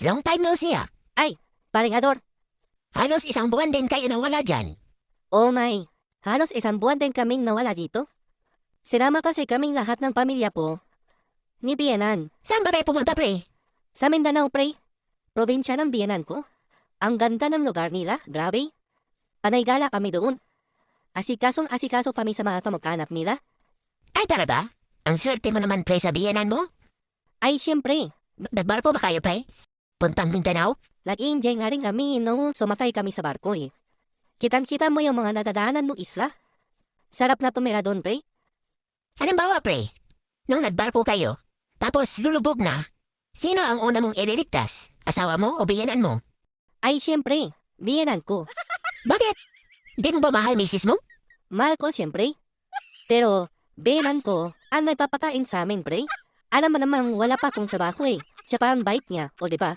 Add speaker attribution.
Speaker 1: Long time no see ah.
Speaker 2: Paringador,
Speaker 1: Halos isang buwan din kayo nawala dyan.
Speaker 2: oh my, halos isang buwan din kaming nawala dito. Sinama kasi kaming lahat ng pamilya po. Ni Bienan,
Speaker 1: Saan ba kayo pumunta, pre?
Speaker 2: sa Mindanao pre. Probinsya ng Bienan ko. Ang ganda ng lugar nila, grabe. Panay gala kami doon. Asikasong asikaso kami sa mga kamag-anak nila.
Speaker 1: Ay talaga? Ang swerte mo naman, pre, sa biyanan mo?
Speaker 2: Ay siyempre,
Speaker 1: B- Nagbarko ba kayo, pre? Puntang Mindanao?
Speaker 2: nag-enjoy nga rin kami nung sumakay kami sa barko eh. Kitang-kita mo yung mga nadadaanan mong isla. Sarap na tumira doon pre.
Speaker 1: Halimbawa, pre, nung nagbarko kayo, tapos lulubog na, sino ang una mong ililigtas? Asawa mo o biyanan mo?
Speaker 2: Ay siyempre, biyenan ko.
Speaker 1: Bakit? Di mo ba mahal misis mo?
Speaker 2: Mahal ko siyempre. Pero, biyenan ko, ang nagpapakain sa amin pre. Alam mo namang wala pa akong trabaho eh. Siya pa ang bait niya, o di ba?